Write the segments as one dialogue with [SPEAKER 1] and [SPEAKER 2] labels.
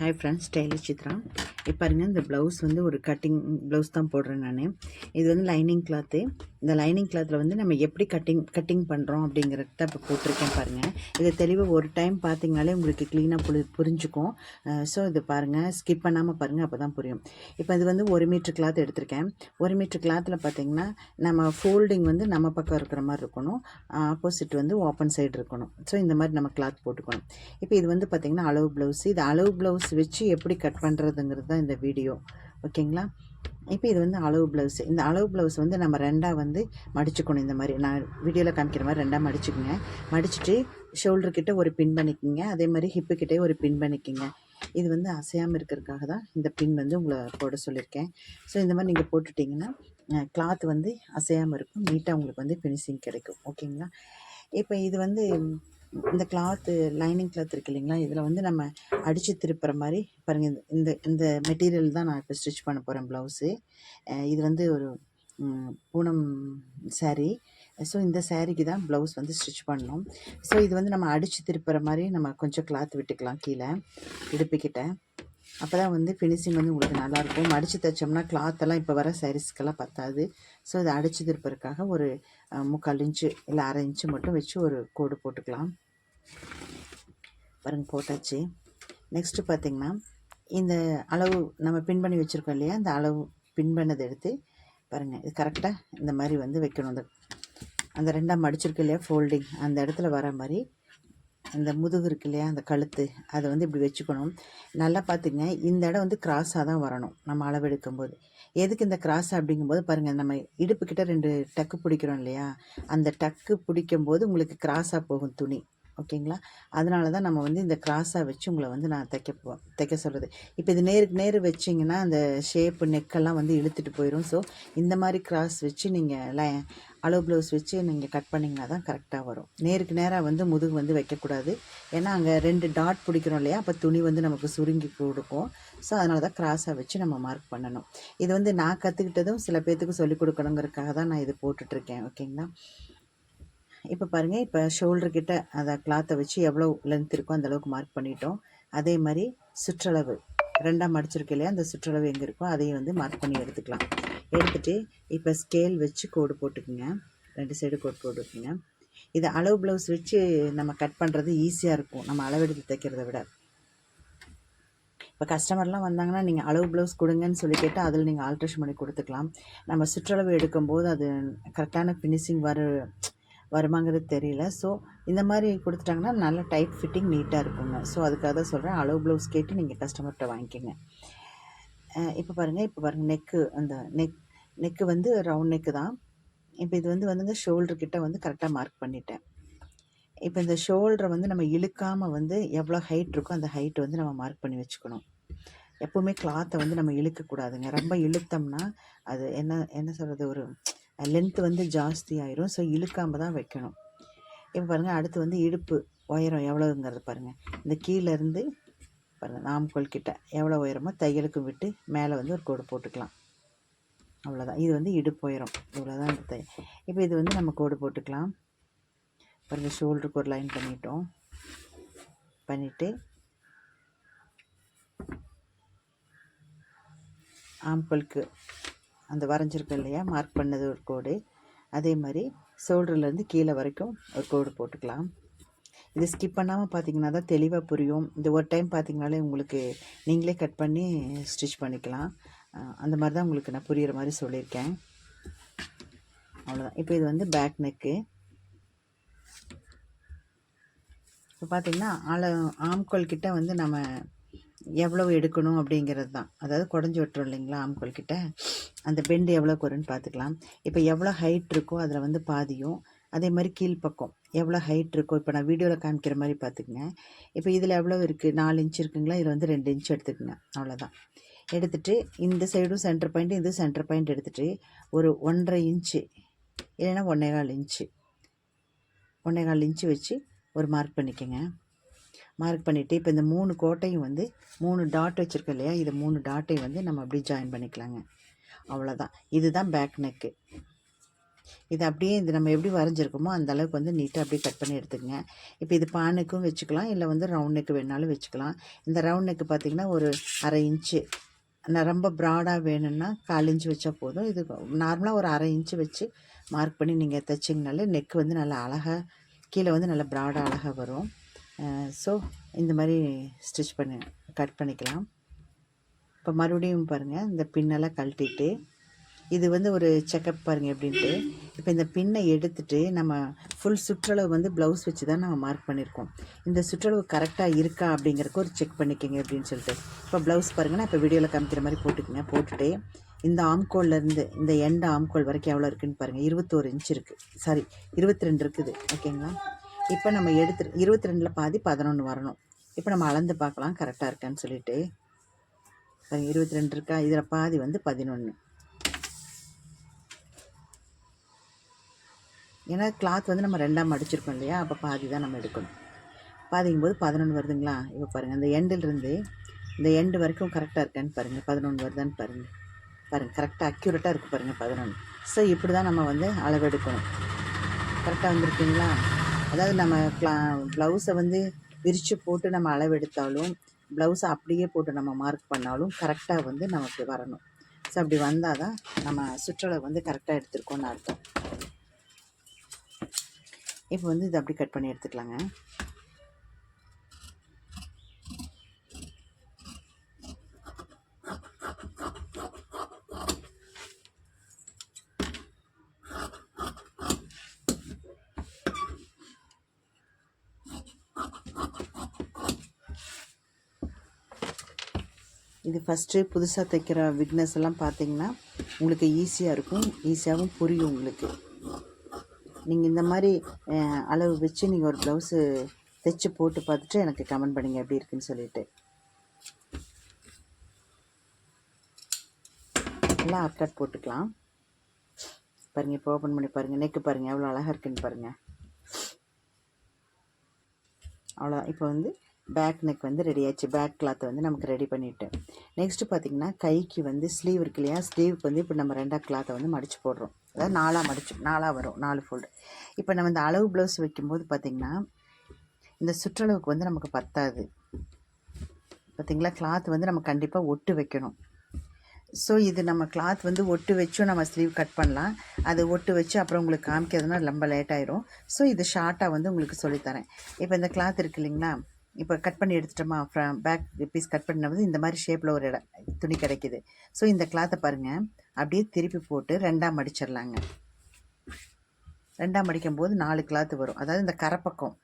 [SPEAKER 1] Hi friends Taylor Chitra இப்போ பாருங்க இந்த ப்ளவுஸ் வந்து ஒரு கட்டிங் ப்ளவுஸ் தான் போடுறேன் நான். இது வந்து லைனிங் கிளாத்து இந்த லைனிங் கிளாத்தில் வந்து நம்ம எப்படி கட்டிங் கட்டிங் பண்ணுறோம் அப்படிங்கிறது தான் இப்போ போட்டிருக்கேன் பாருங்கள் இதை தெளிவாக ஒரு டைம் பார்த்தீங்கனாலே உங்களுக்கு க்ளீனாக புரி புரிஞ்சுக்கும். ஸோ இது பாருங்கள் ஸ்கிப் பண்ணாமல் பாருங்கள் அப்போ தான் புரியும். இப்போ இது வந்து ஒரு மீட்ரு கிளாத் எடுத்திருக்கேன். ஒரு மீட்ரு கிளாத்தில் பார்த்தீங்கன்னா நம்ம ஃபோல்டிங் வந்து நம்ம பக்கம் இருக்கிற மாதிரி இருக்கணும். ஆப்போசிட் வந்து ஓப்பன் சைடு இருக்கணும். ஸோ இந்த மாதிரி நம்ம கிளாத் போட்டுக்கணும். இப்போ இது வந்து பார்த்திங்கன்னா அளவு ப்ளவுஸ் இது அளவு ப்ளவுஸ் வச்சு எப்படி கட் பண்ணுறதுங்கிறது தான் இந்த வீடியோ ஓகேங்களா இப்போ இது வந்து அளவு ப்ளவுஸ் இந்த அளவு ப்ளவுஸ் வந்து நம்ம ரெண்டாக வந்து மடிச்சுக்கணும் இந்த மாதிரி. நான் வீடியோவில் காமிக்கிற மாதிரி ரெண்டாக மடிச்சுக்கோங்க. மடிச்சுட்டு ஷோல்டர்கிட்ட ஒரு பின் பண்ணிக்கோங்க. அதே மாதிரி ஹிப்புக்கிட்டே ஒரு பின் பண்ணிக்கோங்க. இது வந்து அசையாமல் இருக்கிறதுக்காக தான் இந்த பின் வந்து உங்களை போட சொல்லியிருக்கேன். ஸோ இந்த மாதிரி நீங்கள் போட்டுட்டிங்கன்னா கிளாத் வந்து அசையாமல் இருக்கும். நீட்டாக உங்களுக்கு வந்து ஃபினிஷிங் கிடைக்கும். ஓகேங்களா இப்போ இது வந்து இந்த கிளாத்து லைனிங் கிளாத் இருக்கு இல்லைங்களா? இதில் வந்து நம்ம அடித்து திருப்புற மாதிரி பாருங்கள் இந்த இந்த மெட்டீரியல் தான் நான் இப்போ ஸ்டிச் பண்ண போகிறேன் ப்ளவுஸு இது வந்து ஒரு பூனம் சாரீ ஸோ இந்த சேரீக்கு தான் ப்ளவுஸ் வந்து ஸ்டிச் பண்ணணும். ஸோ இது வந்து நம்ம அடித்து திருப்புற மாதிரி நம்ம கொஞ்சம் கிளாத் விட்டுக்கலாம் கீழே இடுப்புக்கிட்ட. அப்போ தான் வந்து ஃபினிஷிங் வந்து உங்களுக்கு நல்லாயிருக்கும். மடித்து தைச்சோம்னா கிளாத்தெல்லாம் இப்போ வர சாரீஸ்க்கெல்லாம் பத்தாது. ஸோ இதை அடித்து திருப்பதற்காக ஒரு முக்கால் இன்ச்சு இல்லை அரை இன்ச்சு மட்டும் வச்சு ஒரு கோடு போட்டுக்கலாம். பாருங்க போட்டாச்சு. நெக்ஸ்ட்டு பார்த்திங்கன்னா இந்த அளவு நம்ம பின் பண்ணி வச்சுருக்கோம் இல்லையா? அந்த அளவு பின் பண்ணதை எடுத்து பாருங்கள் இது கரெக்டாக இந்த மாதிரி வந்து வைக்கணும். அந்த அந்த ரெண்டாக மடிச்சிருக்கு இல்லையா? ஃபோல்டிங் அந்த இடத்துல வர மாதிரி அந்த முதுகு இருக்கு இல்லையா அந்த கழுத்து அதை வந்து இப்படி வச்சுக்கணும். நல்லா பார்த்துங்க இந்த இடம் வந்து கிராஸாக தான் வரணும் நம்ம அளவெடுக்கும் போது எதுக்கு இந்த கிராஸ் அப்படிங்கும்போது பாருங்கள் நம்ம இடுப்புக்கிட்ட ரெண்டு டக்கு பிடிக்கிறோம் இல்லையா அந்த டக்கு பிடிக்கும்போது உங்களுக்கு கிராஸாக போகும் துணி. ஓகேங்களா? அதனால தான் நம்ம வந்து இந்த கிராஸாக வச்சு உங்களை வந்து நான் தைக்க போ தைக்க சொல்கிறது இப்போ இது நேருக்கு நேர் வச்சிங்கன்னா அந்த ஷேப்பு நெக்கெல்லாம் வந்து இழுத்துட்டு போயிடும் ஸோ இந்த மாதிரி கிராஸ் வச்சு நீங்கள் லை அளவு ப்ளவுஸ் வச்சு நீங்கள் கட் பண்ணிங்கன்னா தான் கரெக்டாக வரும். நேருக்கு நேராக வந்து முதுகு வந்து வைக்கக்கூடாது. ஏன்னா அங்கே ரெண்டு டாட் பிடிக்கிறோம் இல்லையா? அப்போ துணி வந்து நமக்கு சுருங்கி கொடுக்கும். ஸோ அதனால தான் கிராஸாக வச்சு நம்ம மார்க் பண்ணணும். இது வந்து நான் கற்றுக்கிட்டதும் சில பேர்த்துக்கு சொல்லிக் கொடுக்கணுங்கிறதுக்காக தான் நான் இது போட்டுட்ருக்கேன் ஓகேங்களா? இப்போ பாருங்கள் இப்போ ஷோல்டர்கிட்ட அதை கிளாத்தை வச்சு எவ்வளோ லென்த் இருக்கோ அந்த அளவுக்கு மார்க் பண்ணிட்டோம். அதே மாதிரி சுற்றளவு ரெண்டாக மடிச்சிருக்கு இல்லையா அந்த சுற்றளவு எங்கே இருக்கோ அதையும் வந்து மார்க் பண்ணி எடுத்துக்கலாம். எடுத்துகிட்டு இப்போ ஸ்கேல் வச்சு கோடு போட்டுக்குங்க. ரெண்டு சைடு கோடு போட்டுக்குங்க. இது அளவு ப்ளவுஸ் வச்சு நம்ம கட் பண்ணுறது ஈஸியாக இருக்கும். நம்ம அளவெடுத்து தைக்கிறத விட. இப்போ கஸ்டமர்லாம் வந்தாங்கன்னா நீங்கள் அளவு ப்ளவுஸ் கொடுங்கன்னு சொல்லி கேட்டால் அதில் நீங்கள் ஆல்ட்ரேஷன் பண்ணி கொடுத்துக்கலாம். நம்ம சுற்றளவு எடுக்கும்போது அது கரெக்டான ஃபினிஷிங் வர வருமாங்கிறது தெரியல. ஸோ இந்த மாதிரி கொடுத்துட்டாங்கன்னா நல்ல டைட் ஃபிட்டிங் நீட்டாக இருக்குங்க. ஸோ அதுக்காக தான் சொல்கிறேன் அளவு ப்ளவுஸ் கேட்டு நீங்கள் கஸ்டமர்கிட்ட வாங்கிக்கோங்க. இப்போ பாருங்கள் இப்போ பாருங்கள் நெக்கு அந்த நெக் நெக்கு வந்து ரவுண்ட் நெக்கு தான். இப்போ இது வந்து வந்துங்க ஷோல்டர் கிட்ட வந்து கரெக்டாக மார்க் பண்ணிட்டேன். இப்போ இந்த ஷோல்டரை வந்து நம்ம இழுக்காமல் வந்து எவ்வளோ ஹைட் இருக்கோ அந்த ஹைட் வந்து நம்ம மார்க் பண்ணி வச்சுக்கணும். எப்போவுமே கிளாத்தை வந்து நம்ம இழுக்கக்கூடாதுங்க. ரொம்ப இழுத்தோம்னா அது என்ன என்ன சொல்கிறது ஒரு லென்த்து வந்து ஜாஸ்தி ஆயிரும். ஸோ இழுக்காமல் தான் வைக்கணும். இப்போ பாருங்கள் அடுத்து வந்து இடுப்பு உயரம் எவ்வளோங்கிறது பாருங்கள் இந்த கீழேருந்து பாருங்கள் நாமக்கல் கிட்ட எவ்வளோ உயரமோ தையலுக்கு விட்டு மேலே வந்து ஒரு கோடு போட்டுக்கலாம். அவ்வளோதான் இது வந்து இடுப்பு உயரம். இவ்வளோதான் இந்த தை இப்போ இது வந்து நம்ம கோடு போட்டுக்கலாம். பாருங்கள் ஷோல்டருக்கு ஒரு லைன் பண்ணிட்டோம். பண்ணிவிட்டு ஆம்பலுக்கு அந்த வரைஞ்சிருக்கு இல்லையா? மார்க் பண்ணது ஒரு கோடு. அதே மாதிரி ஷோல்டர்லேருந்து கீழே வரைக்கும் ஒரு கோடு போட்டுக்கலாம். இது ஸ்கிப் பண்ணாமல் பார்த்தீங்கன்னா தான் தெளிவாக புரியும். இந்த ஒரு டைம் பார்த்தீங்கனாலே உங்களுக்கு நீங்களே கட் பண்ணி ஸ்டிச் பண்ணிக்கலாம். அந்த மாதிரி தான் உங்களுக்கு நான் புரிகிற மாதிரி சொல்லியிருக்கேன். அவ்வளோதான் இப்போ இது வந்து பேக் நெக்கு இப்போ பார்த்தீங்கன்னா ஆள ஆம்கோல் கிட்ட வந்து நம்ம எவ்வளவு எடுக்கணும் அப்படிங்கிறது தான். அதாவது குடஞ்சி விட்டுறோம் இல்லைங்களா ஆம்கோல் கிட்ட? அந்த பெண்டு எவ்வளோ வரும்னு பார்த்துக்கலாம். இப்போ எவ்வளோ ஹைட் இருக்கோ அதில் வந்து பாதியும். அதே மாதிரி கீழ்ப்பக்கம் எவ்வளோ ஹைட் இருக்கோ இப்போ நான் வீடியோவில் காமிக்கிற மாதிரி பார்த்துக்குங்க. இப்போ இதில் எவ்வளோ இருக்குது நாலு இன்ச் இருக்குங்களா? இதில் வந்து ரெண்டு இன்ச் எடுத்துக்கங்க. அவ்வளோதான் எடுத்துகிட்டு இந்த சைடும் சென்டர் பாயிண்ட் இது சென்டர் பாயிண்ட் எடுத்துகிட்டு ஒரு ஒன்றரை இன்ச்சு இல்லைன்னா ஒன்றே கால் இன்ச்சு ஒன்றே கால் இன்ச்சு வச்சு ஒரு மார்க் பண்ணிக்கோங்க. மார்க் பண்ணிவிட்டு இப்போ இந்த மூணு கோட்டையும் வந்து மூணு டாட் வச்சுருக்கோம் இல்லையா? இது மூணு டாட்டையும் வந்து நம்ம அப்படியே ஜாயின் பண்ணிக்கலாங்க. அவ்வளோதான் இதுதான் பேக் நெக்கு இது அப்படியே இது நம்ம எப்படி வரைஞ்சிருக்கோமோ அந்த அளவுக்கு வந்து நீட்டாக அப்படியே கட் பண்ணி எடுத்துக்கங்க. இப்போ இது பானுக்கும் வச்சுக்கலாம் இல்லை வந்து ரவுண்ட் நெக்கு வேணாலும் வச்சுக்கலாம். இந்த ரவுண்ட் நெக்கு பார்த்திங்கன்னா ஒரு அரை இன்ச்சு நான் ரொம்ப ப்ராடாக வேணும்னா கால் இன்ச்சு வச்சா போதும். இது நார்மலாக ஒரு அரை இன்ச்சு வச்சு மார்க் பண்ணி நீங்கள் தைச்சிங்கனாலே நெக்கு வந்து நல்லா அழகாக கீழே வந்து நல்லா ப்ராடாக அழகாக வரும். ஸோ இந்த மாதிரி ஸ்டிச் பண்ணி கட் பண்ணிக்கலாம். இப்போ மறுபடியும் பாருங்கள் இந்த பின்னெல்லாம் கழட்டிட்டு இது வந்து ஒரு செக்கப் பாருங்கள் எப்படின்ட்டு. இப்போ இந்த பின்னை எடுத்துட்டு நம்ம ஃபுல் சுற்றளவு வந்து ப்ளவுஸ் வச்சு தான் நம்ம மார்க் பண்ணியிருக்கோம் இந்த சுற்றளவு கரெக்டாக இருக்கா அப்படிங்கிறக்கு ஒரு செக் பண்ணிக்கோங்க அப்படின்னு சொல்லிட்டு. இப்போ ப்ளவுஸ் பாருங்கள் நான் இப்போ வீடியோவில் காமிக்கிற மாதிரி போட்டுக்கோங்க. போட்டுட்டு இந்த ஆம்கோல்லேருந்து இந்த எண்ட் ஆம்கோல் வரைக்கும் எவ்வளோ இருக்குதுன்னு பாருங்கள் இருபத்தோரு இன்ச் இருக்குது சாரி இருபத்தி ரெண்டு இருக்குது ஓகேங்களா இப்போ நம்ம எடுத்து இருபத்தி ரெண்டில் பாதி பதினொன்று வரணும். இப்போ நம்ம அளந்து பார்க்கலாம் கரெக்டாக இருக்கான்னு சொல்லிட்டு. பாருங்கள் இருபத்தி ரெண்டு இருக்கா? இதில் பாதி வந்து பதினொன்று ஏன்னா கிளாத் வந்து நம்ம ரெண்டாம் அடிச்சிருக்கோம் இல்லையா? அப்போ பாதி தான் நம்ம எடுக்கணும். பாதிக்கும் போது பதினொன்று வருதுங்களா? இப்போ பாருங்கள் அந்த எண்டிலிருந்து இந்த எண்டு வரைக்கும் கரெக்டாக இருக்கான்னு பாருங்கள் பதினொன்று வருதான்னு பாருங்கள் பாருங்கள் கரெக்டாக அக்யூரேட்டாக இருக்குது பாருங்கள் பதினொன்று ஸோ இப்படி தான் நம்ம வந்து அளவெடுக்கணும் கரெக்டாக வந்திருக்கீங்களா? அதாவது நம்ம க்ளா ப்ளவுஸை வந்து விரித்து போட்டு நம்ம அளவெடுத்தாலும் ப்ளவுஸை அப்படியே போட்டு நம்ம மார்க் பண்ணாலும் கரெக்டாக வந்து நமக்கு வரணும். ஸோ அப்படி வந்தால் தான் நம்ம சுற்றளவு வந்து கரெக்டாக எடுத்துருக்கோன்னு அர்த்தம். இப்போ வந்து இதை அப்படி கட் பண்ணி எடுத்துக்கலாங்க. ஃபஸ்ட்டு புதுசாக தைக்கிற விக்னஸ் எல்லாம் பார்த்தீங்கன்னா உங்களுக்கு ஈஸியாக இருக்கும். ஈஸியாகவும் புரியும் உங்களுக்கு. நீங்கள் இந்த மாதிரி அளவு வச்சு நீங்கள் ஒரு ப்ளவுஸு தைச்சு போட்டு பார்த்துட்டு எனக்கு கமெண்ட் பண்ணுங்க. எப்படி இருக்குன்னு சொல்லிட்டு. எல்லாம் அப்கட் போட்டுக்கலாம். பாருங்கள் இப்போ ஓப்பன் பண்ணி பாருங்கள் நெக்கு பாருங்கள் எவ்வளோ அழகாக இருக்குன்னு பாருங்கள் அவ்வளோ இப்போ வந்து பேக் நெக் வந்து ரெடி ஆச்சு பேக் கிளாத் வந்து நமக்கு ரெடி பண்ணிவிட்டேன் நெக்ஸ்ட்டு பார்த்தீங்கன்னா கைக்கு வந்து ஸ்லீவ் இருக்கு இல்லையா? ஸ்லீவுக்கு வந்து இப்போ நம்ம ரெண்டாக கிளாத்தை வந்து மடித்து போடுறோம். அதாவது நாலாக மடிச்சு நாலாக வரும் நாலு ஃபோல்டு இப்போ நம்ம இந்த அளவு ப்ளவுஸ் வைக்கும்போது பார்த்திங்கன்னா இந்த சுற்றளவுக்கு வந்து நமக்கு பத்தாது. பார்த்திங்களா கிளாத் வந்து நம்ம கண்டிப்பாக ஒட்டு வைக்கணும். ஸோ இது நம்ம கிளாத் வந்து ஒட்டு வச்சும் நம்ம ஸ்லீவ் கட் பண்ணலாம். அது ஒட்டு வச்சு அப்புறம் உங்களுக்கு காமிக்கிறதுனா ரொம்ப லேட் ஆயிரும். ஸோ இது ஷார்ட்டாக வந்து உங்களுக்கு சொல்லித்தரேன். இப்போ இந்த கிளாத் இருக்கு இல்லைங்களா? இப்போ கட் பண்ணி எடுத்துட்டோமா? ஃப்ரம் பேக் பீஸ் கட் பண்ணும்போது இந்த மாதிரி ஷேப்பில் ஒரு இடம் துணி கிடைக்கிது. ஸோ இந்த கிளாத்தை பாருங்கள் அப்படியே திருப்பி போட்டு ரெண்டாக மடிச்சிடலாங்க. ரெண்டாக மடிக்கும் போது நாலு கிளாத்து வரும். அதாவது இந்த கரைப்பக்கம்.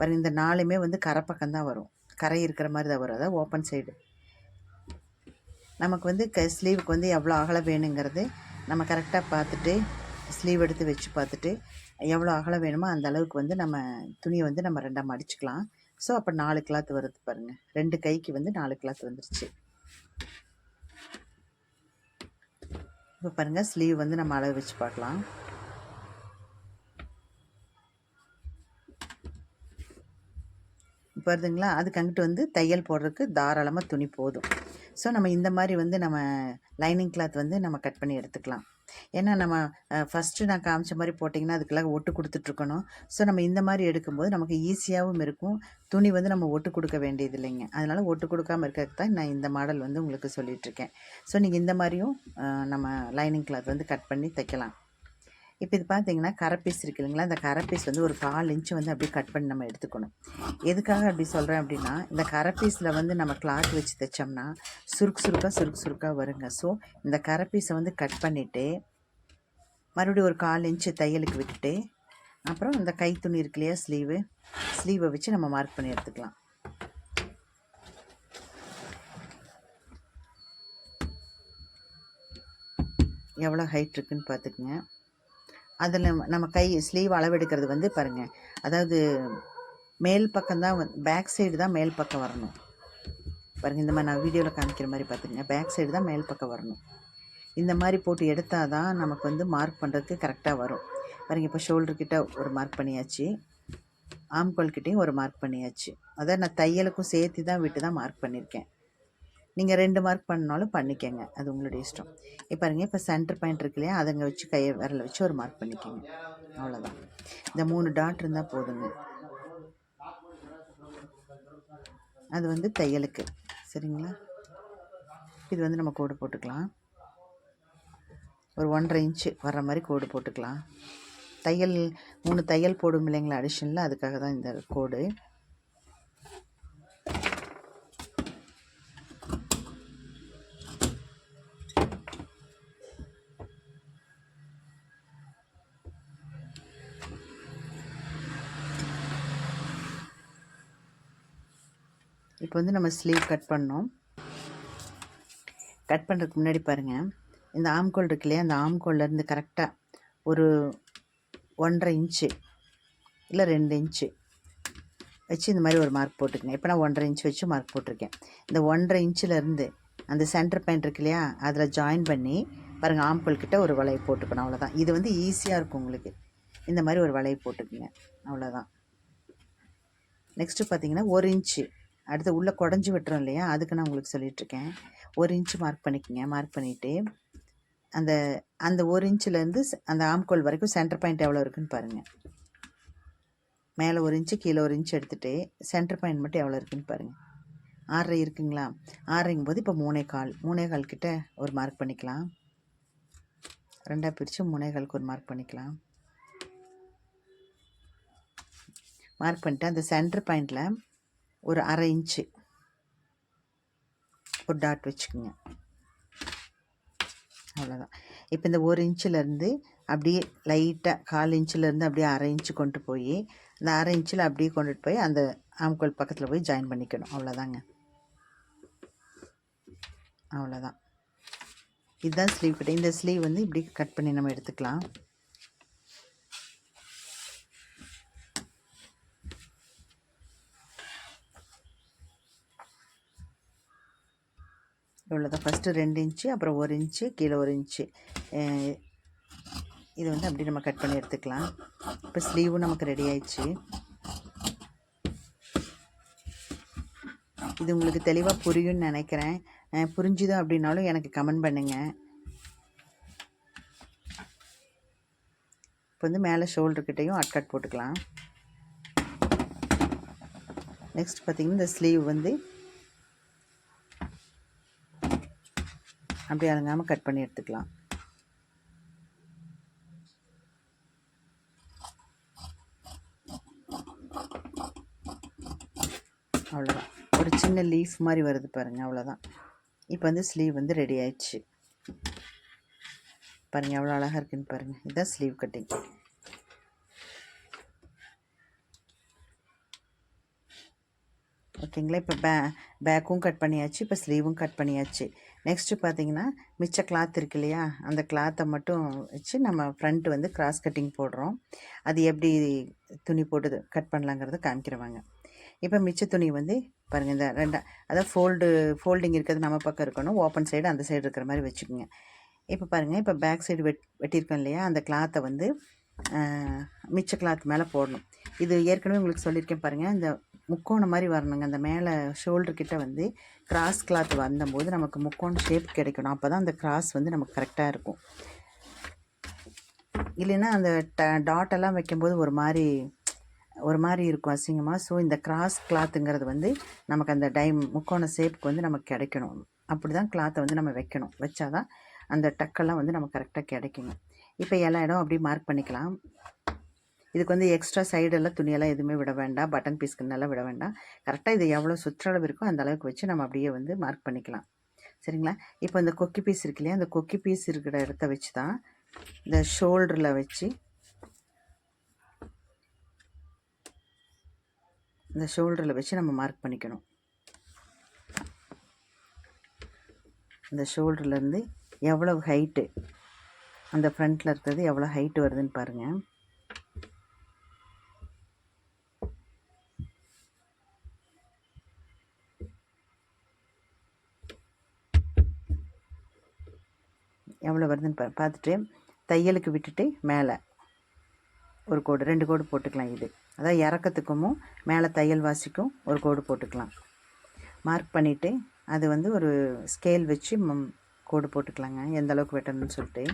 [SPEAKER 1] பாருங்க இந்த நாலுமே வந்து கரைப்பக்கம் தான் வரும். கரை இருக்கிற மாதிரி தான் வரும். அதாவது ஓப்பன் சைடு நமக்கு வந்து க ஸ்லீவுக்கு வந்து எவ்வளோ அகலம் வேணுங்கிறது நம்ம கரெக்டாக பார்த்துட்டு ஸ்லீவ் எடுத்து வச்சு பார்த்துட்டு எவ்வளோ அகலம் வேணுமோ அந்த அளவுக்கு வந்து நம்ம துணியை வந்து நம்ம ரெண்டாக மடிச்சுக்கலாம். ஸோ அப்போ நாலு கிளாத் வருது பாருங்கள் ரெண்டு கைக்கு வந்து நாலு கிளாத் வந்துருச்சு. இப்போ பாருங்கள் ஸ்லீவ் வந்து நம்ம அளவு வச்சு பார்க்கலாம். இப்போ வருதுங்களா? அதுக்கு அங்கிட்டு வந்து தையல் போடுறதுக்கு தாராளமாக துணி போதும். ஸோ நம்ம இந்த மாதிரி வந்து நம்ம லைனிங் கிளாத் வந்து நம்ம கட் பண்ணி எடுத்துக்கலாம். ஏன்னா நம்ம ஃபஸ்ட்டு நான் காமிச்ச மாதிரி போட்டிங்கன்னா அதுக்கெல்லாம் ஒட்டு கொடுத்துட்ருக்கணும். ஸோ நம்ம இந்த மாதிரி எடுக்கும்போது நமக்கு ஈஸியாகவும் இருக்கும். துணி வந்து நம்ம ஒட்டு கொடுக்க வேண்டியது இல்லைங்க. அதனால் ஒட்டு கொடுக்காமல் இருக்கிறதுக்கு தான் நான் இந்த மாடல் வந்து உங்களுக்கு சொல்லிகிட்ருக்கேன் ஸோ நீங்கள் இந்த மாதிரியும் நம்ம லைனிங் கிளாத் வந்து கட் பண்ணி தைக்கலாம். இப்போ இது பார்த்தீங்கன்னா கரப்பீஸ் இருக்கு இல்லைங்களா? இந்த கரப்பீஸ் வந்து ஒரு கால் இன்ச்சு வந்து அப்படியே கட் பண்ணி நம்ம எடுத்துக்கணும். எதுக்காக அப்படி சொல்கிறேன் அப்படின்னா இந்த கரப்பீஸில் வந்து நம்ம கிளாத் வச்சு தைச்சோம்னா சுருக்கு சுருக்காக சுருக்கு சுருக்காக வருங்க. ஸோ இந்த கரப்பீஸை வந்து கட் பண்ணிவிட்டு மறுபடியும் ஒரு கால் இன்ச்சு தையலுக்கு விட்டுட்டு அப்புறம் இந்த கை துணி இருக்கு இல்லையா ஸ்லீவு ஸ்லீவை வச்சு நம்ம மார்க் பண்ணி எடுத்துக்கலாம். எவ்வளோ ஹைட் இருக்குன்னு பார்த்துக்குங்க அதில் நம்ம கை ஸ்லீவ் அளவெடுக்கிறது வந்து பாருங்கள் அதாவது மேல் பக்கம் தான் பேக் சைடு தான் மேல் பக்கம் வரணும். பாருங்கள் இந்த மாதிரி நான் வீடியோவில் காமிக்கிற மாதிரி பார்த்துங்க பேக் சைடு தான் மேல் பக்கம் வரணும். இந்த மாதிரி போட்டு எடுத்தால் தான் நமக்கு வந்து மார்க் பண்ணுறதுக்கு கரெக்டாக வரும். பாருங்கள் இப்போ ஷோல்டர் கிட்ட ஒரு மார்க் பண்ணியாச்சு. ஆம்கோல் கிட்டேயும் ஒரு மார்க் பண்ணியாச்சு. அதான் நான் தையலுக்கும் சேர்த்து தான் விட்டு தான் மார்க் பண்ணியிருக்கேன். நீங்கள் ரெண்டு மார்க் பண்ணாலும் பண்ணிக்கங்க. அது உங்களுடைய இஷ்டம். இப்போ பாருங்க இப்போ சென்டர் பாயிண்ட் இருக்கு இல்லையா? அதங்க வச்சு கையை விரல வச்சு ஒரு மார்க் பண்ணிக்கோங்க. அவ்வளோதான் இந்த மூணு டாட் இருந்தால் போதுங்க. அது வந்து தையலுக்கு. சரிங்களா? இது வந்து நம்ம கோடு போட்டுக்கலாம். ஒரு ஒன்றரை இன்ச்சு வர்ற மாதிரி கோடு போட்டுக்கலாம். தையல் மூணு தையல் போடும் இல்லைங்களா? அடிஷனில் அதுக்காக தான் இந்த கோடு. இப்போ வந்து நம்ம ஸ்லீவ் கட் பண்ணோம். கட் பண்ணுறதுக்கு முன்னாடி பாருங்கள் இந்த ஆம்கோல் இருக்கு இல்லையா? அந்த ஆம்கோல்லேருந்து கரெக்டாக ஒரு ஒன்றரை இன்ச்சு இல்லை ரெண்டு இன்ச்சு வச்சு இந்த மாதிரி ஒரு மார்க் போட்டுக்கங்க. இப்போ நான் ஒன்றரை இன்ச்சு வச்சு மார்க் போட்டிருக்கேன். இந்த ஒன்றரை இன்ச்சிலேருந்து அந்த சென்டர் பாயிண்ட் இருக்கு இல்லையா? அதில் ஜாயின் பண்ணி பாருங்கள் ஆம்கோல் கிட்ட ஒரு வளைய போட்டுக்கணும். அவ்வளோதான் இது வந்து ஈஸியாக இருக்கும் உங்களுக்கு. இந்த மாதிரி ஒரு வளைய போட்டுக்குங்க. அவ்வளோதான் நெக்ஸ்ட்டு பார்த்தீங்கன்னா ஒரு இன்ச்சு. அடுத்து உள்ளே குடஞ்சி விட்டுறோம் இல்லையா? அதுக்கு நான் உங்களுக்கு சொல்லிகிட்ருக்கேன் ஒரு இன்ச்சு மார்க் பண்ணிக்கோங்க. மார்க் பண்ணிவிட்டு அந்த அந்த ஒரு இன்ச்சிலேருந்து அந்த ஆம்கோல் வரைக்கும் சென்டர் பாயிண்ட் எவ்வளோ இருக்குன்னு பாருங்கள் மேலே ஒரு இன்ச்சு கீழே ஒரு இன்ச்சு எடுத்துகிட்டு சென்டர் பாயிண்ட் மட்டும் எவ்வளோ இருக்குன்னு பாருங்கள் ஆறரை இருக்குங்களா? ஆறரைங்கும் போது இப்போ மூணே கால். மூணே கால் கிட்ட ஒரு மார்க் பண்ணிக்கலாம். ரெண்டாக பிரித்து மூணே காலுக்கு ஒரு மார்க் பண்ணிக்கலாம். மார்க் பண்ணிட்டு அந்த சென்டர் பாயிண்டில் ஒரு அரை இன்ச்சு. ஒரு டாட் வச்சுக்கோங்க. அவ்வளோதான் இப்போ இந்த ஒரு இன்ச்சிலேருந்து அப்படியே லைட்டாக கால் இன்ச்சிலேருந்து அப்படியே அரை இன்ச்சு கொண்டு போய் அந்த அரை இன்ச்சில் அப்படியே கொண்டுட்டு போய் அந்த ஆம்கோல் பக்கத்தில் போய் ஜாயின் பண்ணிக்கணும். அவ்வளோதாங்க அவ்வளோதான் இதுதான் ஸ்லீவ் கட்டு இந்த ஸ்லீவ் வந்து இப்படி கட் பண்ணி நம்ம எடுத்துக்கலாம். இவ்வளோ தான் ஃபஸ்ட்டு ரெண்டு இன்ச்சு அப்புறம் ஒரு இன்ச்சு கீழே ஒரு இன்ச்சு. இது வந்து அப்படி நம்ம கட் பண்ணி எடுத்துக்கலாம். இப்போ ஸ்லீவும் நமக்கு ரெடி ஆயிடுச்சு. இது உங்களுக்கு தெளிவாக புரியும்னு நினைக்கிறேன். புரிஞ்சுது அப்படின்னாலும் எனக்கு கமெண்ட் பண்ணுங்கள் இப்போ வந்து மேலே ஷோல்டர்கிட்டையும் அட் கட் போட்டுக்கலாம். நெக்ஸ்ட் பார்த்திங்கன்னா இந்த ஸ்லீவ் வந்து அப்படி அலங்காமல் கட் பண்ணி எடுத்துக்கலாம். அவ்வளோதான் ஒரு சின்ன லீஃப் மாதிரி வருது பாருங்கள் அவ்வளோதான் இப்போ வந்து ஸ்லீவ் வந்து ரெடி ஆயிடுச்சு. பாருங்கள் எவ்வளோ அழகாக இருக்குன்னு பாருங்கள் இதுதான் ஸ்லீவ் கட்டிங் ஓகேங்களா இப்போ பே பேக்கும் கட் பண்ணியாச்சு இப்போ ஸ்லீவும் கட் பண்ணியாச்சு. நெக்ஸ்ட்டு பார்த்தீங்கன்னா மிச்ச கிளாத் இருக்கு இல்லையா? அந்த கிளாத்தை மட்டும் வச்சு நம்ம ஃப்ரண்ட் வந்து கிராஸ் கட்டிங் போடுறோம். அது எப்படி துணி போட்டு கட் பண்ணலாங்கிறத காமிக்கிறவாங்க. இப்போ மிச்ச துணி வந்து பாருங்கள் இந்த ரெண்டா அதாவது ஃபோல்டு ஃபோல்டிங் இருக்கிறது நம்ம பக்கம் இருக்கணும். ஓப்பன் சைடு அந்த சைடு இருக்கிற மாதிரி வச்சுக்கோங்க. இப்போ பாருங்கள் இப்போ பேக் சைடு வெட் வெட்டியிருக்கோம் இல்லையா? அந்த கிளாத்தை வந்து மிச்ச கிளாத் மேலே போடணும். இது ஏற்கனவே உங்களுக்கு சொல்லியிருக்கேன் பாருங்கள் இந்த முக்கோணம் மாதிரி வரணுங்க. அந்த மேலே ஷோல்டர் கிட்ட வந்து கிராஸ் கிளாத் வந்தபோது நமக்கு முக்கோணம் ஷேப் கிடைக்கணும். அப்போ தான் அந்த கிராஸ் வந்து நமக்கு கரெக்டாக இருக்கும். இல்லைன்னா அந்த ட டாட்டெல்லாம் வைக்கும்போது ஒரு மாதிரி ஒரு மாதிரி இருக்கும் அசிங்கமாக ஸோ இந்த கிராஸ் கிளாத்துங்கிறது வந்து நமக்கு அந்த டைம் முக்கோண ஷேப்புக்கு வந்து நமக்கு கிடைக்கணும். அப்படி தான் கிளாத்தை வந்து நம்ம வைக்கணும். வச்சாதான் அந்த டக்கெல்லாம் வந்து நமக்கு கரெக்டாக கிடைக்குங்க. இப்போ எல்லா இடம் அப்படியே மார்க் பண்ணிக்கலாம். இதுக்கு வந்து எக்ஸ்ட்ரா சைடெல்லாம் துணியெல்லாம் எதுவுமே விட வேண்டாம். பட்டன் பீஸ்க்குன்னெல்லாம் விட வேண்டாம். கரெக்டாக இது எவ்வளோ சுற்றளவு இருக்கோ அந்த அளவுக்கு வச்சு நம்ம அப்படியே வந்து மார்க் பண்ணிக்கலாம். சரிங்களா? இப்போ இந்த கொக்கி பீஸ் இருக்கு இல்லையா? அந்த கொக்கி பீஸ் இருக்கிற இடத்த வச்சு தான் இந்த ஷோல்டரில் வச்சு இந்த ஷோல்டரில் வச்சு நம்ம மார்க் பண்ணிக்கணும். இந்த ஷோல்டர்லேருந்து எவ்வளவு ஹைட்டு அந்த ஃப்ரண்ட்டில் இருக்கிறது எவ்வளோ ஹைட் வருதுன்னு பாருங்கள் எவ்வளோ வருதுன்னு பா பார்த்துட்டு தையலுக்கு விட்டுட்டு மேலே. ஒரு கோடு ரெண்டு கோடு போட்டுக்கலாம் இது. அதாவது இறக்கத்துக்கும் மேலே தையல் வாசிக்கும் ஒரு கோடு போட்டுக்கலாம். மார்க் பண்ணிவிட்டு அது வந்து ஒரு ஸ்கேல் வச்சு கோடு போட்டுக்கலாங்க. எந்த அளவுக்கு வெட்டணும்னு சொல்லிட்டு.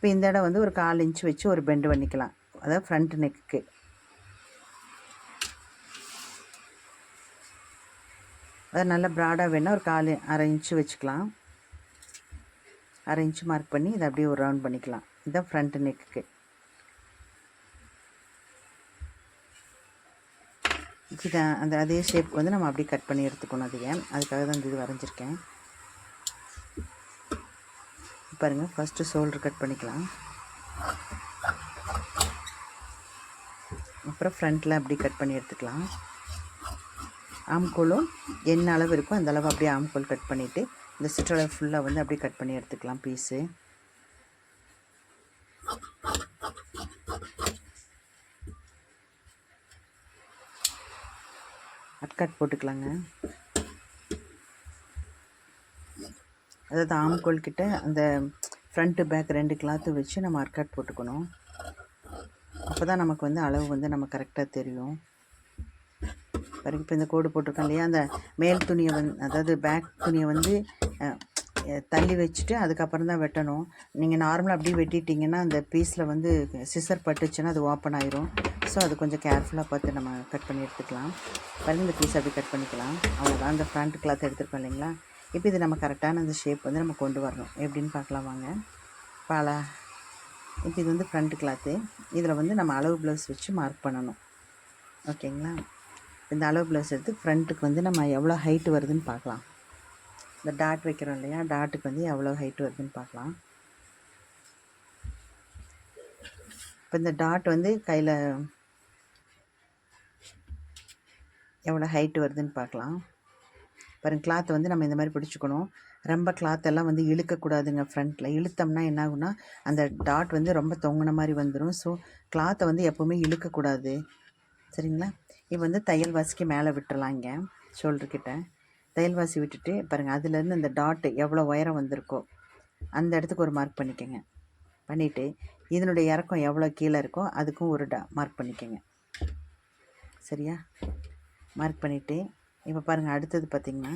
[SPEAKER 1] இப்போ இந்த இடம் வந்து ஒரு கால் இன்ச்சு வச்சு ஒரு பெண்டு பண்ணிக்கலாம். அதாவது ஃப்ரண்ட் நெக்கு அது நல்லா ப்ராடாக வேணால் ஒரு கால் அரை இன்ச்சு வச்சுக்கலாம். அரை இன்ச்சு மார்க் பண்ணி இதை அப்படியே ஒரு ரவுண்ட் பண்ணிக்கலாம். இதுதான் ஃப்ரண்ட் நெக்குக்கு இதை அந்த அதே ஷேப் வந்து நம்ம அப்படியே கட் பண்ணி எடுத்துக்கணும் அதையே அதுக்காக தான் இந்த இது வரைஞ்சிருக்கேன். பாருங்கள் ஃபஸ்ட்டு ஷோல்டர் கட் பண்ணிக்கலாம். அப்புறம் ஃப்ரண்ட்டில் அப்படி கட் பண்ணி எடுத்துக்கலாம். ஆம்கோலும் என்ன அளவு இருக்கோ அந்த அளவு அப்படியே ஆம்கோல் கட் பண்ணிவிட்டு இந்த சுற்றளவு ஃபுல்லாக வந்து அப்படியே கட் பண்ணி எடுத்துக்கலாம் பீஸு அட்கட் போட்டுக்கலாங்க. அதாவது ஆம்கோல் கிட்ட அந்த ஃப்ரண்ட்டு பேக் ரெண்டு கிளாத்து வச்சு நம்ம அர்கட் போட்டுக்கணும். அப்போ தான் நமக்கு வந்து அளவு வந்து நம்ம கரெக்டாக தெரியும். பிறகு இப்போ இந்த கோடு போட்டிருக்கோம் இல்லையா? அந்த மேல் துணியை வந்து அதாவது பேக் துணியை வந்து தள்ளி வச்சுட்டு அதுக்கப்புறம் தான் வெட்டணும். நீங்கள் நார்மலாக அப்படியே வெட்டிட்டிங்கன்னா அந்த பீஸில் வந்து சிசர் பட்டுச்சுன்னா அது ஓப்பன் ஆயிரும். ஸோ அது கொஞ்சம் கேர்ஃபுல்லாக பார்த்து நம்ம கட் பண்ணி எடுத்துக்கலாம். பாருங்க இந்த பீஸ் அப்படி கட் பண்ணிக்கலாம். அவ்வளோதான் அந்த ஃப்ரண்ட் கிளாத் எடுத்துருக்கோம் இல்லைங்களா? இப்போ இது நம்ம கரெக்டான அந்த ஷேப் வந்து நம்ம கொண்டு வரணும். எப்படின்னு பார்க்கலாம் வாங்க. பாலா இப்போ இது வந்து ஃப்ரண்ட் கிளாத்து இதில் வந்து நம்ம அளவு ப்ளவுஸ் வச்சு மார்க் பண்ணணும். ஓகேங்களா? இந்த அளவு ப்ளவுஸ் எடுத்து ஃப்ரண்ட்டுக்கு வந்து நம்ம எவ்வளோ ஹைட் வருதுன்னு பார்க்கலாம். இந்த டாட் வைக்கிறோம் இல்லையா? டாட்டுக்கு வந்து எவ்வளோ ஹைட் வருதுன்னு பார்க்கலாம். இப்போ இந்த டாட் வந்து கையில் எவ்வளோ ஹைட் வருதுன்னு பார்க்கலாம். பாருங்க கிளாத்தை வந்து நம்ம இந்த மாதிரி பிடிச்சிக்கணும். ரொம்ப கிளாத்தெல்லாம் வந்து இழுக்கக்கூடாதுங்க ஃப்ரண்ட்டில் இழுத்தோம்னா என்னாகும்னா அந்த டாட் வந்து ரொம்ப தொங்கின மாதிரி வந்துடும் ஸோ கிளாத்தை வந்து எப்போவுமே இழுக்கக்கூடாது. சரிங்களா? இப்போ வந்து தையல் வாசிக்கு மேலே விட்டுறலாங்க ஷோல்டர்கிட்ட தையல் வாசி விட்டுட்டு பாருங்கள் அதுலேருந்து அந்த டாட்டு எவ்வளோ உயரம் வந்திருக்கோ அந்த இடத்துக்கு ஒரு மார்க் பண்ணிக்கோங்க. பண்ணிவிட்டு இதனுடைய இறக்கம் எவ்வளோ கீழே இருக்கோ அதுக்கும் ஒரு டா மார்க் பண்ணிக்கோங்க. சரியா? மார்க் பண்ணிவிட்டு இப்போ பாருங்கள் அடுத்தது பார்த்திங்கன்னா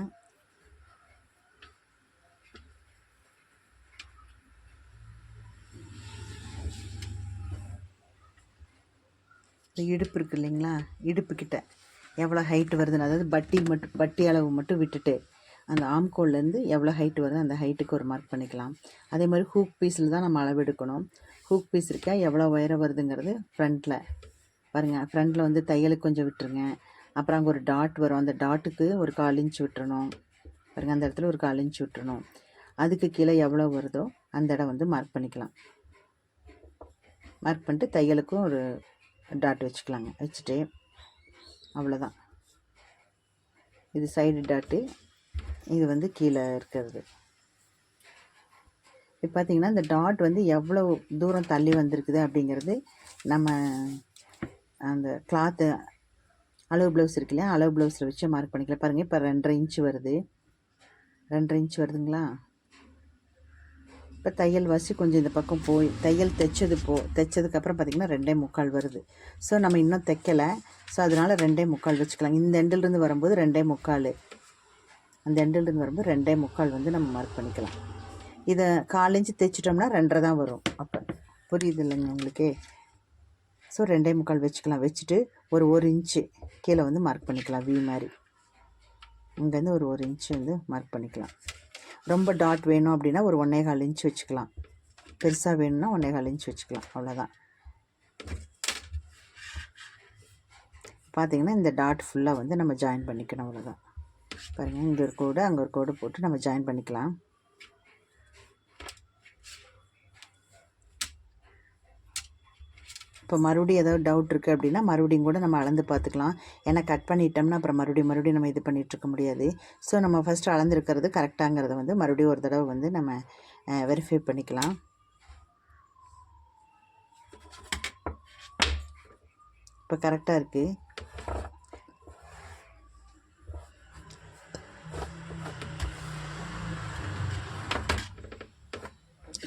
[SPEAKER 1] இந்த இடுப்பு இருக்கு இல்லைங்களா? இடுப்புக்கிட்ட எவ்வளோ ஹைட் வருதுன்னு அதாவது பட்டி மட்டும் பட்டி அளவு மட்டும் விட்டுட்டு அந்த ஆம்கோல்லேருந்து எவ்வளோ ஹைட் வருது அந்த ஹைட்டுக்கு ஒரு மார்க் பண்ணிக்கலாம். அதே மாதிரி ஹூக் பீஸில் தான் நம்ம அளவு எடுக்கணும். ஹூக் பீஸ் இருக்கா எவ்வளோ உயரம் வருதுங்கிறது ஃப்ரண்ட்டில் பாருங்கள் ஃப்ரண்ட்டில் வந்து தையலுக்கு கொஞ்சம் விட்டுருங்க. அப்புறம் அங்கே ஒரு டாட் வரும். அந்த டாட்டுக்கு ஒரு கால் இன்ச்சு விட்டுறணும். பாருங்கள் அந்த இடத்துல ஒரு கால் இன்ச்சு விட்டுறணும். அதுக்கு கீழே எவ்வளோ வருதோ அந்த இடம் வந்து மார்க் பண்ணிக்கலாம். மார்க் பண்ணிட்டு தையலுக்கும் ஒரு டாட் வச்சுக்கலாங்க. வச்சுட்டு அவ்வளோதான் இது சைடு டாட்டு இது வந்து கீழே இருக்கிறது. இப்போ பார்த்தீங்கன்னா இந்த டாட் வந்து எவ்வளோ தூரம் தள்ளி வந்திருக்குது அப்படிங்கிறது நம்ம அந்த கிளாத்து அளவு ப்ளவுஸ் இருக்கு இல்லையா அளவு ப்ளவுஸில் வச்சு மார்க் பண்ணிக்கலாம். பாருங்கள் இப்போ ரெண்டரை இன்ச்சு வருது. ரெண்டரை இன்ச்சு வருதுங்களா? இப்போ தையல் வாசி கொஞ்சம் இந்த பக்கம் போய் தையல் தைச்சது போ தைச்சதுக்கப்புறம் பார்த்திங்கன்னா ரெண்டே முக்கால் வருது. ஸோ நம்ம இன்னும் தைக்கலை. ஸோ அதனால் ரெண்டே முக்கால் வச்சுக்கலாம். இந்த எண்டிலிருந்து வரும்போது ரெண்டே முக்கால். அந்த எண்டிலிருந்து வரும்போது ரெண்டே முக்கால் வந்து நம்ம மார்க் பண்ணிக்கலாம். இதை கால் இன்ச்சு தைச்சிட்டோம்னா ரெண்டரை தான் வரும். அப்போ புரியுது இல்லைங்க உங்களுக்கு? ஸோ ரெண்டே முக்கால் வச்சுக்கலாம். வச்சுட்டு ஒரு ஒரு இன்ச்சு கீழே வந்து மார்க் பண்ணிக்கலாம் வி மாதிரி. இங்கேருந்து ஒரு ஒரு இன்ச்சு வந்து மார்க் பண்ணிக்கலாம். ரொம்ப டாட் வேணும் அப்படின்னா ஒரு ஒன்றே கால் இன்ச் வச்சுக்கலாம். பெருசாக வேணும்னா ஒன்றே கால் இன்ச் வச்சுக்கலாம் அவ்வளோதான் பார்த்தீங்கன்னா இந்த டாட் ஃபுல்லாக வந்து நம்ம ஜாயின் பண்ணிக்கணும் அவ்வளோதான் பாருங்கள் இங்கே ஒரு கோடு அங்கே ஒரு கோடு போட்டு நம்ம ஜாயின் பண்ணிக்கலாம். இப்போ மறுபடியும் ஏதாவது டவுட் இருக்குது அப்படின்னா மறுபடியும் கூட நம்ம அளந்து பார்த்துக்கலாம். ஏன்னா கட் பண்ணிட்டோம்னா அப்புறம் மறுபடியும் மறுபடியும் நம்ம இது பண்ணிகிட்டு இருக்க முடியாது. ஸோ நம்ம ஃபஸ்ட்டு அளந்துருக்கிறது கரெக்டாங்கிறத வந்து மறுபடியும் ஒரு தடவை வந்து நம்ம வெரிஃபை பண்ணிக்கலாம். இப்போ கரெக்டாக இருக்குது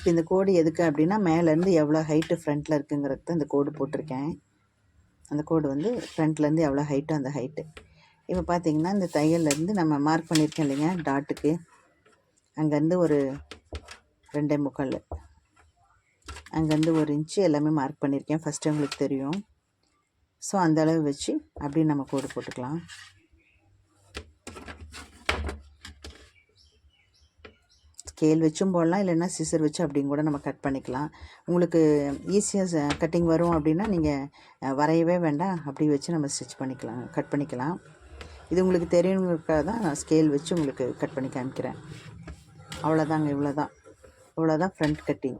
[SPEAKER 1] இப்போ இந்த கோடு எதுக்கு அப்படின்னா மேலேருந்து எவ்வளோ ஹைட்டு ஃப்ரண்ட்டில் இருக்குங்கிறது தான் இந்த கோடு போட்டிருக்கேன். அந்த கோடு வந்து ஃப்ரண்ட்லேருந்து எவ்வளோ ஹைட்டோ அந்த ஹைட்டு இப்போ பார்த்தீங்கன்னா இந்த தையல்லேருந்து நம்ம மார்க் பண்ணியிருக்கேன் இல்லைங்க டாட்டுக்கு அங்கேருந்து ஒரு ரெண்டே முக்கால். அங்கேருந்து ஒரு இன்ச்சு எல்லாமே மார்க் பண்ணியிருக்கேன் ஃபஸ்ட்டு உங்களுக்கு தெரியும். ஸோ அந்த அளவு வச்சு அப்படியே நம்ம கோடு போட்டுக்கலாம். ஸ்கேல் வச்சும் போடலாம் இல்லைன்னா சிசர் வச்சு அப்படியும் கூட நம்ம கட் பண்ணிக்கலாம். உங்களுக்கு ஈஸியாக கட்டிங் வரும் அப்படின்னா நீங்கள் வரையவே வேண்டாம். அப்படி வச்சு நம்ம ஸ்டிச் பண்ணிக்கலாம் கட் பண்ணிக்கலாம். இது உங்களுக்கு தெரியணுங்கிறதுக்காக தான் நான் ஸ்கேல் வச்சு உங்களுக்கு கட் பண்ணி காமிக்கிறேன். அவ்வளோதாங்க இவ்வளோ தான் இவ்வளோ தான் ஃப்ரண்ட் கட்டிங்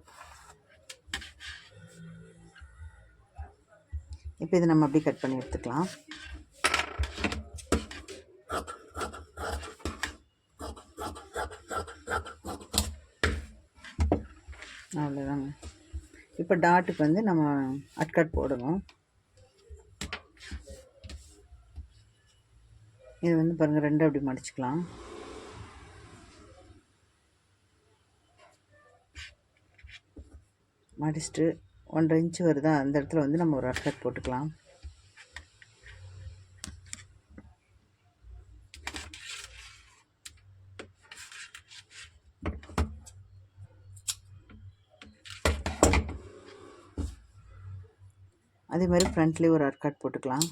[SPEAKER 1] இப்போ இதை நம்ம அப்படியே கட் பண்ணி எடுத்துக்கலாம். அவ்வளோதாங்க இப்போ டாட்டுக்கு வந்து நம்ம அட்கட் போடணும். இது வந்து பாருங்கள் ரெண்டு அப்படி மடிச்சுக்கலாம். மடிச்சுட்டு ஒன்றரை இன்ச்சு வருதா? அந்த இடத்துல வந்து நம்ம ஒரு அட்கட் போட்டுக்கலாம். அதே மாதிரி ஃப்ரண்ட்லேயே ஒரு அர்க்கட் போட்டுக்கலாம்.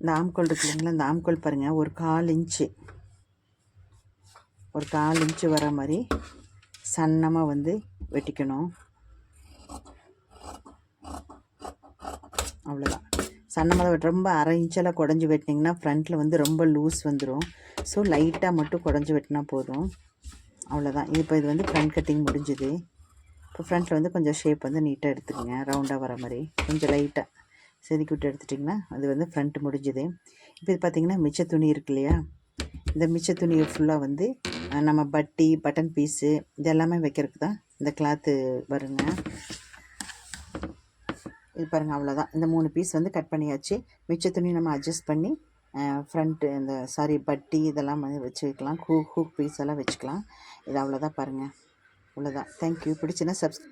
[SPEAKER 1] இந்த ஆம்கோல் இருக்கு இல்லைங்களா இந்த ஆம்கோல் பாருங்கள் ஒரு கால் இன்ச்சு ஒரு கால் இன்ச்சு வர மாதிரி சன்னமாக வந்து வெட்டிக்கணும். அவ்வளோதான் சன்னமாக தான் ரொம்ப அரை இன்ச்செல்லாம் குடஞ்சி வெட்டினீங்கன்னா ஃப்ரண்ட்டில் வந்து ரொம்ப லூஸ் வந்துடும் ஸோ லைட்டாக மட்டும் குடஞ்சி வெட்டினா போதும். அவ்வளோதான் இப்போ இது வந்து ஃப்ரண்ட் கட்டிங் முடிஞ்சுது. இப்போ ஃப்ரண்ட்டில் வந்து கொஞ்சம் ஷேப் வந்து நீட்டாக எடுத்துக்கோங்க. ரவுண்டாக வர மாதிரி. கொஞ்சம் லைட்டாக செதுக்கி விட்டு எடுத்துட்டிங்கன்னா அது வந்து ஃப்ரண்ட் முடிஞ்சுது. இப்போ இது பார்த்திங்கன்னா மிச்ச துணி இருக்கு இல்லையா? இந்த மிச்ச துணியை ஃபுல்லாக வந்து நம்ம பட்டி பட்டன் பீஸு இது எல்லாமே வைக்கிறதுக்கு தான் இந்த கிளாத்து வருங்க. இது பாருங்கள் அவ்வளோதான் இந்த மூணு பீஸ் வந்து கட் பண்ணியாச்சு. மிச்ச துணி நம்ம அட்ஜஸ்ட் பண்ணி ஃப்ரண்ட்டு இந்த சாரி பட்டி இதெல்லாம் வந்து வச்சுக்கலாம். ஹூக் ஹூக் பீஸ் எல்லாம் வச்சுக்கலாம். இது அவ்வளோதான் பாருங்கள் அவ்வளோதான் தேங்க்யூ பிடிச்சுன்னா சப்ஸ்